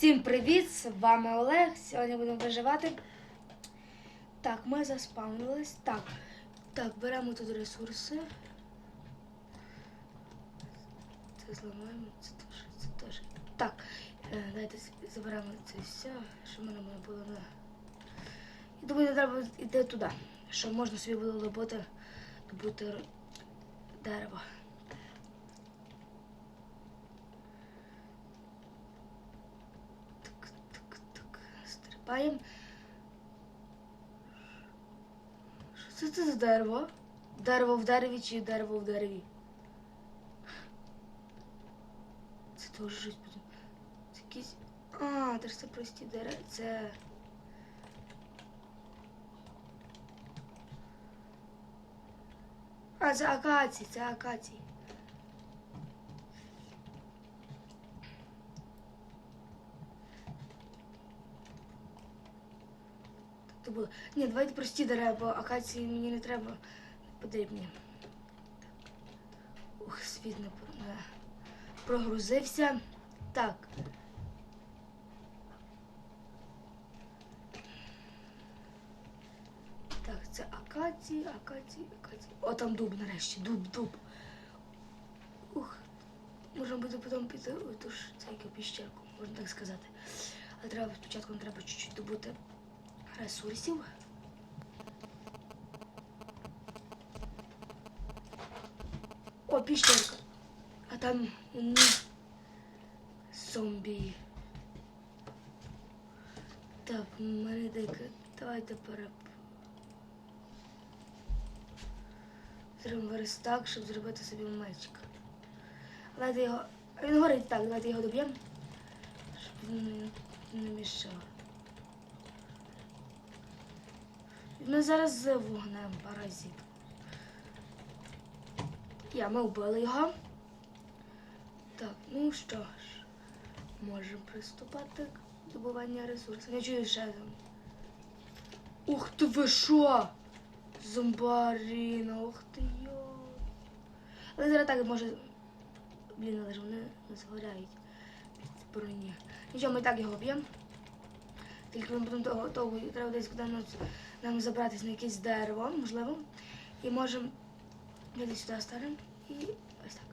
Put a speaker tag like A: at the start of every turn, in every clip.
A: Всім привіт! З вами Олег. Сьогодні будемо виживати. Так, ми заспавнились. Так, так, беремо тут ресурси. Це зламаємо, це теж, це теж. Так, е, давайте заберемо це все, що мене було на. І думаю, не треба йти туди, щоб можна собі було добути, добути дерево. Так, так, так. Стрибаємо. Що це, за дерево? Дерево в дереві чи дерево в дереві? Це теж щось буде. Це якісь. А, це ж це прості дерева. А, це акації, це акації. То було. Ні, давайте прості дерева, бо акації мені не треба потрібні. Ух, світ не прогрузився. Так. Так, це акації, акації, акації. О, там дуб нарешті, дуб, дуб. Ух. Можна буде потім піти у ту ж цейку піщерку, можна так сказати. Але треба спочатку треба чуть-чуть добути ресурсів. О, піщерка. А там м, зомбі. Так, мене дика. Давайте переп. Зробимо верстак, щоб зробити собі мечик. Давайте його. Він горить так, давайте його доб'ємо. Щоб він не мішав. Ми зараз з вогнем паразит. Я, ми вбили його. Так, ну що ж, можемо приступати к добуванню ресурсів. Я чую ще там. Ух ти ви що? Зомбаріна, ух ти йо. Але зараз так може. Блін, але ж вони не згоряють броні. Нічого, ми так його б'ємо. Тільки ми будемо того, того треба десь куди нам, нам забратись на якесь дерево, можливо. І можемо вийти сюди ставимо і ось так.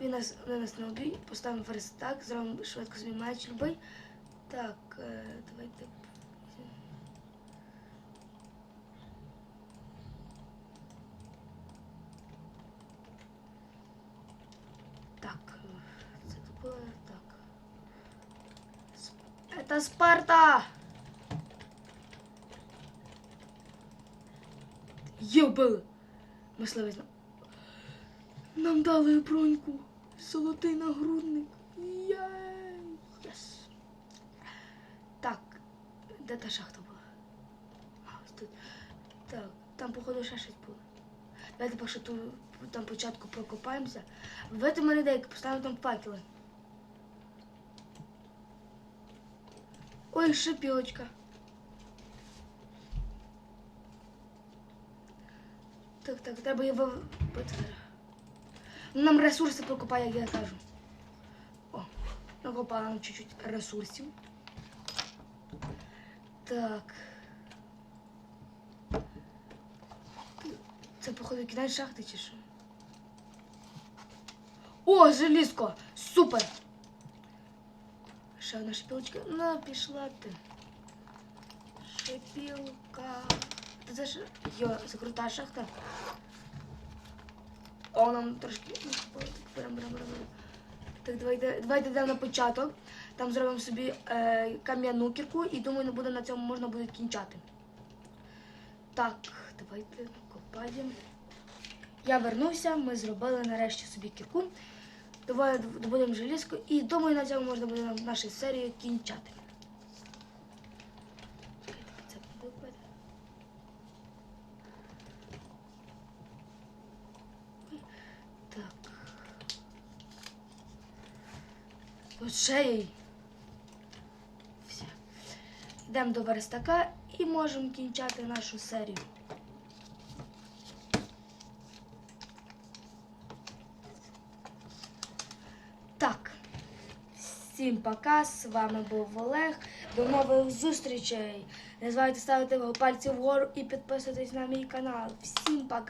A: Він нас, вони нас не обій, поставимо верстак, зробимо швидко собі меч любий. Так, е, давайте. Так, е, це було так. Это Спарта! Є вбили! Мисливець. нам- дали броньку. Золотий нагрудник. Єй! Єс. Так, де та шахта була? А, ось тут. Так, там, походу, ще щось було. Давайте поки тут там початку прокопаємося. Вбити мене дейки, поставимо там факели. Ой, шипілочка. Так, так, треба його вбити. Нам ресурси прокопає, як я кажу. О, накопала нам чуть-чуть ресурсів. Так. Це, походу, кінець шахти чи що? О, желізко! Супер! Ще одна шипілочка. Ну, пішла ти. Шипілка. Це ж йо, це шахта. О, нам трошки. Берем, берем, берем. Так, давайте, давайте йдемо на початок. Там зробимо собі е, кам'яну кірку і думаю, не буде на цьому можна буде кінчати. Так, давайте копаємо. Я вернувся, ми зробили нарешті собі кірку. Давай добудемо желізку і думаю, на цьому можна буде нашу серію кінчати. Чекайте, це буде вбити. Ой, Так. Ще. Все. Йдемо до верстака і можемо кінчати нашу серію. Так. Всім пока. З вами був Олег. До нових зустрічей. Не забувайте ставити пальці вгору і підписуйтесь на мій канал. Всім пока.